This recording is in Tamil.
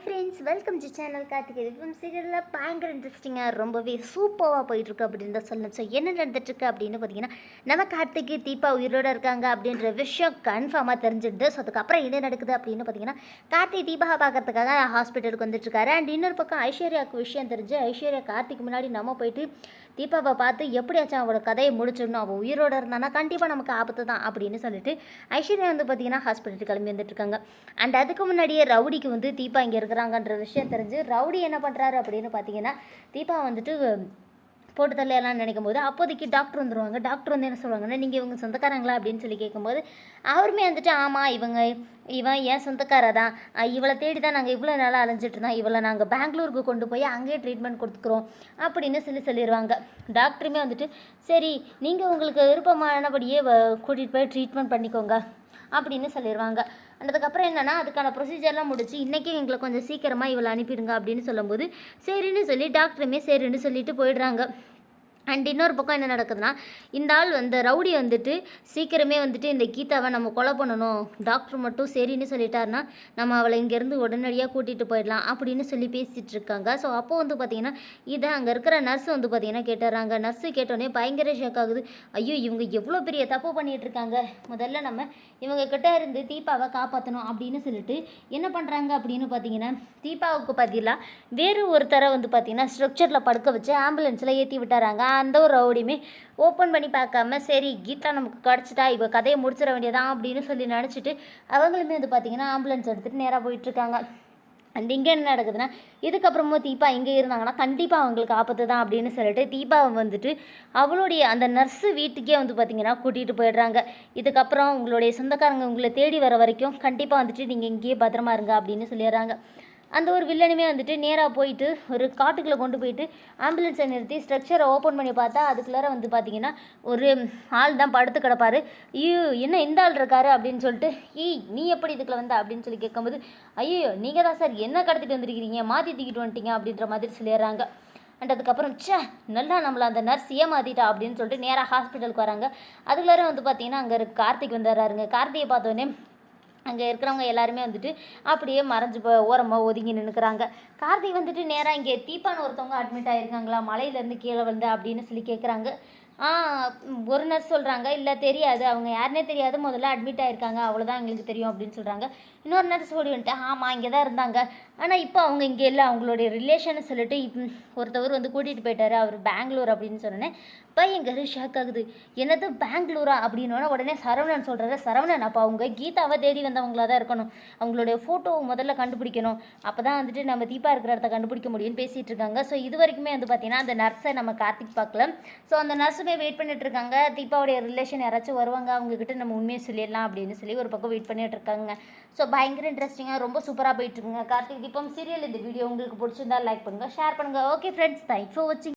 Hi friends welcome to channel Karthigai Deepam சீரியலில் பயங்கர இன்ட்ரெஸ்டிங்காக ரொம்பவே சூப்பராக போயிட்டுருக்கு அப்படின்னு தான் சொல்லணும். ஸோ என்ன நடந்துட்டுருக்கு அப்படின்னு பார்த்தீங்கன்னா நம்ம கார்த்திகை தீபா உயிரோடு இருக்காங்க அப்படின்ற விஷயம் கன்ஃபார்மாக தெரிஞ்சிடுது. ஸோ அதுக்கப்புறம் என்ன நடக்குது அப்படின்னு பார்த்தீங்கன்னா கார்த்திகை தீபாவை பார்க்கறதுக்காக ஹாஸ்பிட்டலுக்கு வந்துட்டுருக்காரு. அண்ட் இன்னொரு பக்கம் ஐஸ்வர்யாவுக்கு விஷயம் தெரிஞ்சு ஐஸ்வர்யா கார்த்திக் முன்னாடி நம்ம போயிட்டு தீபாவை பார்த்து எப்படியாச்சும் அவளோட கதையை முடிச்சிடணும் அவள் உயிரோடு இருந்தானா கண்டிப்பாக நமக்கு ஆபத்து தான் அப்படின்னு சொல்லிட்டு ஐஸ்வர்யா வந்து பார்த்தீங்கன்னா ஹாஸ்பிட்டலுக்கு கிளம்பி வந்துட்டுருக்காங்க. அண்ட் அதுக்கு முன்னாடியே ரவுடிக்கு வந்து தீபா இங்கே இருக்கிறாங்கன்ற விஷயம் தெரிஞ்சு ரவுடி என்ன பண்ணுறாரு அப்படின்னு பார்த்தீங்கன்னா தீபா வந்துட்டு போட்டு தள்ளையெல்லாம் நினைக்கும் போது அப்போதைக்கு டாக்டர் வந்துடுவாங்க டாக்டர் வந்து என்ன சொல்லுவாங்கன்னா நீங்கள் இவங்க சொந்தக்காரங்களா? அப்படின்னு சொல்லி கேட்கும்போது அவருமே வந்துட்டு ஆமாம் இவங்க இவன் ஏன் சொந்தக்கார தான். இவளை தேடி தான் நாங்கள் இவ்வளோ நாளாக அலைஞ்சிட்டு இருந்தோம். இவளை நாங்கள் பெங்களூருக்கு கொண்டு போய் அங்கேயே ட்ரீட்மெண்ட் கொடுத்துக்குறோம் அப்படின்னு சொல்லி சொல்லிடுவாங்க. டாக்டருமே வந்துட்டு சரி நீங்கள் உங்களுக்கு விருப்பமானபடியே கூட்டிகிட்டு போய் ட்ரீட்மெண்ட் பண்ணிக்கோங்க. அப்படின்னு சொல்லிடுவாங்க அதுக்கப்புறம் என்னென்னா அதுக்கான ப்ரொசீஜர்லாம் முடிச்சு இன்றைக்கே எங்களை கொஞ்சம் சீக்கிரமாக இவளை அனுப்பிடுங்க அப்படின்னு சொல்லும்போது சரின்னு சொல்லி டாக்டருமே சரின்னு சொல்லிட்டு போயிடுறாங்க. அண்ட் இன்னொரு பக்கம் என்ன நடக்குதுன்னா இந்த ஆள் வந்து ரவுடி வந்துட்டு சீக்கிரமே வந்துட்டு இந்த கீதாவை நம்ம கொலை பண்ணணும். டாக்டர் மட்டும் சரின்னு சொல்லிட்டாருன்னா நம்ம அவளை இங்கேருந்து உடனடியாக கூட்டிகிட்டு போயிடலாம் அப்படின்னு சொல்லி பேசிகிட்டு இருக்காங்க. ஸோ அப்போ வந்து பார்த்திங்கன்னா இதை அங்கே இருக்கிற நர்ஸ் வந்து பார்த்தீங்கன்னா கேட்டுறாங்க. நர்ஸு கேட்டோடனே பயங்கர ஷேக் ஆகுது. ஐயோ இவங்க எவ்வளோ பெரிய தப்பு பண்ணிகிட்டு இருக்காங்க. முதல்ல நம்ம இவங்க கிட்டே இருந்து தீபாவை காப்பாற்றணும் அப்படின்னு சொல்லிட்டு என்ன பண்ணுறாங்க அப்படின்னு பார்த்தீங்கன்னா தீபாவுக்கு பதிலாக வேறு ஒருத்தரை வந்து பார்த்தீங்கன்னா ஸ்ட்ரக்சரில் படுக்க வச்சு ஆம்புலன்ஸில் ஏற்றி விட்டாராங்க அந்த ஒரு ரவுடியுமே ஓப்பன் பண்ணி பார்க்காம சரி கீதா நமக்கு கிடச்சிட்டா இப்போ கதையை முடிச்சிட வேண்டியதான் அப்படின்னு சொல்லி நினச்சிட்டு அவங்களுமே வந்து பார்த்தீங்கன்னா ஆம்புலன்ஸ் எடுத்துகிட்டு நேராக போயிட்டுருக்காங்க. அண்ட் இங்கே என்ன நடக்குதுன்னா இதுக்கப்புறமும் தீபா இங்கே இருந்தாங்கன்னா கண்டிப்பாக அவங்களுக்கு ஆபத்து தான் அப்படின்னு சொல்லிட்டு தீபாவை வந்துட்டு அவளுடைய அந்த நர்ஸு வீட்டுக்கே வந்து பார்த்திங்கன்னா கூட்டிகிட்டு போயிடுறாங்க. இதுக்கப்புறம் உங்களுடைய சொந்தக்காரங்க உங்களை தேடி வர வரைக்கும் கண்டிப்பாக வந்துட்டு நீங்கள் இங்கேயே பத்திரமா இருங்க அப்படின்னு சொல்லிடுறாங்க. அந்த ஒரு வில்லனுமே வந்துட்டு நேராக போயிட்டு ஒரு காட்டுக்குள்ளே கொண்டு போயிட்டு ஆம்புலன்ஸை நிறுத்தி ஸ்ட்ரக்சரை ஓப்பன் பண்ணி பார்த்தா அதுக்குள்ளார வந்து பார்த்தீங்கன்னா ஒரு ஆள் தான் படுத்து கிடப்பாரு. ஐயோ என்ன இந்த ஆள் இருக்காரு அப்படின்னு சொல்லிட்டு ஈ நீ எப்படி இதுக்குள்ள வந்த? அப்படின்னு சொல்லி கேட்கும்போது ஐயோ நீங்கள் தான் சார் என்ன கடத்திட்டு வந்திருக்கிறீங்க? மாற்றி தூக்கிட்டு வந்துட்டீங்க அப்படின்ற மாதிரி சொல்லிடுறாங்க. அண்ட் அதுக்கப்புறம் ச்சே நல்லா நம்மளை அந்த நர்ஸ் ஏமாத்திட்டா அப்படின்னு சொல்லிட்டு நேராக ஹாஸ்பிட்டலுக்கு வராங்க. அதுக்குள்ளார வந்து பார்த்தீங்கன்னா அங்கே கார்த்திக் வந்துடுறாருங்க. கார்த்திகை பார்த்தோன்னே அங்கே இருக்கிறவங்க எல்லாருமே வந்துட்டு அப்படியே மறைஞ்சு போ ஓரமாக ஒதுங்கி நின்றுக்கிறாங்க கார்த்தி வந்துட்டு நேராக இங்கே தீப்பான ஒருத்தவங்க அட்மிட் ஆகிருக்காங்களா மலையிலேருந்து கீழே வந்து அப்படின்னு சொல்லி கேட்குறாங்க ஒரு நர்ஸ் சொல்கிறாங்க இல்லை தெரியாது. அவங்க யாருனே தெரியாது. முதல்ல அட்மிட் ஆகிருக்காங்க அவ்வளோதான் எங்களுக்கு தெரியும் அப்படின்னு சொல்கிறாங்க இன்னொரு நர்ஸ் ஓடி வந்துட்டு ஆமாம் இங்கே தான் இருந்தாங்க. ஆனால் இப்போ அவங்க இங்கே இல்லை. அவங்களுடைய ரிலேஷனை சொல்லிட்டு இப் ஒருத்தவர் வந்து கூட்டிகிட்டு போயிட்டாரு. அவர் பெங்களூர் அப்படின்னு சொன்னேனே பையன் கரு ஷாக் ஆகுது. என்னது பெங்களூரா? அப்படின்னோட உடனே சரவணன் சொல்கிறாரு சரவணன் அப்போ அவங்க கீதாவை தேடி வந்தவங்களா தான் இருக்கணும். அவங்களுடைய ஃபோட்டோ முதல்ல கண்டுபிடிக்கணும். அப்போ தான் வந்துட்டு நம்ம தீபா இருக்கிற இடத்த கண்டுபிடிக்க முடியும்னு பேசிகிட்டு இருக்காங்க. ஸோ இது வரைக்குமே வந்து பார்த்திங்கன்னா அந்த நர்ஸை நம்ம கார்த்திக் பார்க்கல. ஸோ அந்த நர்ஸுமே வெயிட் பண்ணிட்டு இருக்காங்க தீபாவுடைய ரிலேஷன் யாராச்சும் வருவாங்க அவங்கக்கிட்ட நம்ம உண்மையை சொல்லிடலாம் அப்படின்னு சொல்லி ஒரு பக்கம் வெயிட் பண்ணிட்டு இருக்காங்க ஸோ பயங்கர இன்ட்ரெஸ்டிங்காக ரொம்ப சூப்பராக போயிட்டு இருக்குங்க கார்த்திக் தீபம் சீரியல் இந்த வீடியோ உங்களுக்கு பிடிச்சிருந்தா லைக் பண்ணுங்கள் ஷேர் பண்ணுங்கள் ஓகே ஃப்ரெண்ட்ஸ் தேங்க்ஸ் ஃபார் வாட்சிங்